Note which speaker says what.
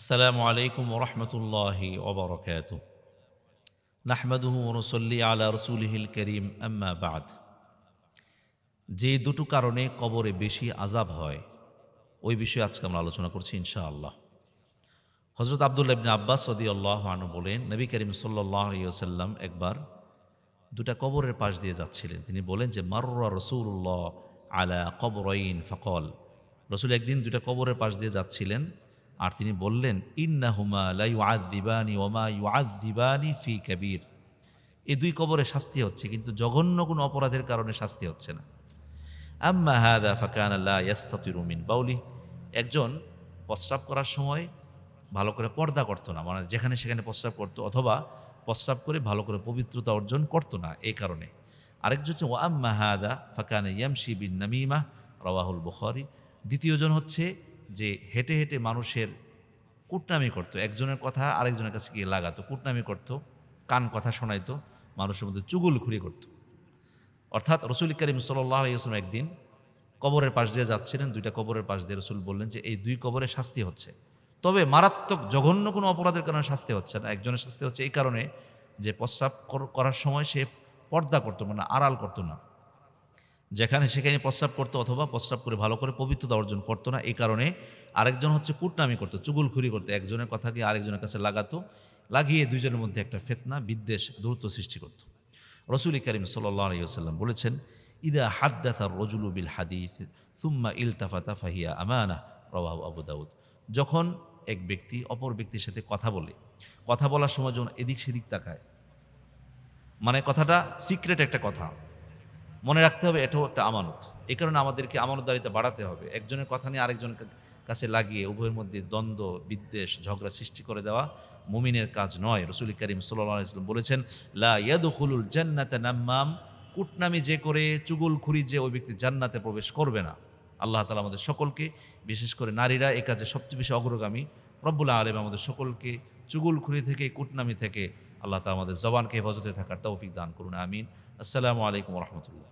Speaker 1: আসসালামু আলাইকুম ওরহমতুল্লাহি ওবরকাত নাহমাদুহু রসল্লি আলা রসুলহিল করিম, আম্মা বাদ। যে দুটো কারণে কবরে বেশি আজাব হয়, ওই বিষয়ে আজকে আমরা আলোচনা করছি ইনশাআল্লাহ। হজরত আবদুল্লাহ ইবনে আব্বাস সদি আল্লাহ আনু বলেন, নবী করিম সাল্লাম একবার দুটা কবরের পাশ দিয়ে যাচ্ছিলেন। তিনি বলেন যে, মাররা রসুল্লাহ আলা কবরইন ফকল। রসুল একদিন দুটা কবরের পাশ দিয়ে যাচ্ছিলেন। আর তিনি বললেন, ইন্নাহুমা লা ইউআযিবানি ওমা ইউআযিবানি ফি কাবীর। এই দুই কবরে শাস্তি হচ্ছে, কিন্তু জঘন্য কোনো অপরাধের কারণে শাস্তি হচ্ছে না। আম্মা হাদা ফাকান আল্লাহ ইয়াস্তাতিরু মিন বাউলি একজন প্রস্রাব করার সময় ভালো করে পর্দা করতো না মানে যেখানে সেখানে প্রস্রাব করতো, অথবা প্রস্রাব করে ভালো করে পবিত্রতা অর্জন করতো না এই কারণে। আরেকজন হচ্ছে ও আম্মা হাদা ফাকান ইয়ামশি বিন নামিমা রওয়াহুল বুখারি। দ্বিতীয়জন হচ্ছে যে হেঁটে হেঁটে মানুষের কুটনামি করতো। একজনের কথা আরেকজনের কাছে গিয়ে লাগাতো, কুটনামি করতো, কান কথা শোনাইতো, মানুষের মধ্যে চুগুল চুগুলখুরি করতো। অর্থাৎ রসুল করিম সাল্লাহ আলিয়াস্লাম একদিন কবরের পাশ দিয়ে যাচ্ছিলেন, দুইটা কবরের পাশ দিয়ে রসুল বললেন যে, এই দুই কবরে শাস্তি হচ্ছে। তবে মারাত্মক জঘন্য কোনো অপরাধের কারণে শাস্তি হচ্ছে না। একজনের শাস্তি হচ্ছে এই কারণে যে প্রস্রাব কর- করার সময় সে পর্দা করতো মানে আড়াল করতো না। যেখানে সেখানে প্রস্রাব করতো অথবা প্রস্রাব করে ভালো করে পবিত্রতা অর্জন করতো না এই কারণে আরেকজন হচ্ছে কুটনামি করতো, চুগুলখুরি করতো, একজনের কথা গিয়ে আরেকজনের কাছে লাগাতো, লাগিয়ে দুইজনের মধ্যে একটা ফেতনা, বিদ্বেষ, দূরত্ব সৃষ্টি করতো। রসুল করিম সাল্লাম বলেছেন, ইদা হাদ্দাথার রজুলু বিল হাদিস, সুম্মা ইলতাফাতা ফাহিয়া আমানা রবাহ আবু দাউদ। যখন এক ব্যক্তি অপর ব্যক্তির সাথে কথা বলে, কথা বলার সময় যখন এদিক সেদিক তাকায় মানে কথাটা সিক্রেট একটা কথা। মনে রাখতে হবে এটাও একটা আমানত। এই কারণে আমাদেরকে আমানতদারিতা বাড়াতে হবে। একজনের কথা নিয়ে আরেকজনের কাছে লাগিয়ে উভয়ের মধ্যে দ্বন্দ্ব, বিদ্বেষ, ঝগড়া সৃষ্টি করে দেওয়া মুমিনের কাজ নয়। রসুল করিম সাল্লাহ ইসলাম বলেছেন, লা ইয়াদুখুলুল জান্নাতে নাম্মাম কুটনামি যে করে, চুগুল খুরি যে ওই ব্যক্তি জান্নাতে প্রবেশ করবে না। আল্লাহ তালা আমাদের সকলকে, বিশেষ করে নারীরা, এ কাজে সবচেয়ে বেশি অগ্রগামী। রব্বুল্লাহ আলেম আমাদের সকলকে চুগুল খুরি থেকে, কুটনামি থেকে আল্লাহ তালা আমাদের জবানকে হেফাজতে থাকার তৌফিক দান করুন। আমিন। আসসালামু আলাইকুম রহমতুল্লাহ।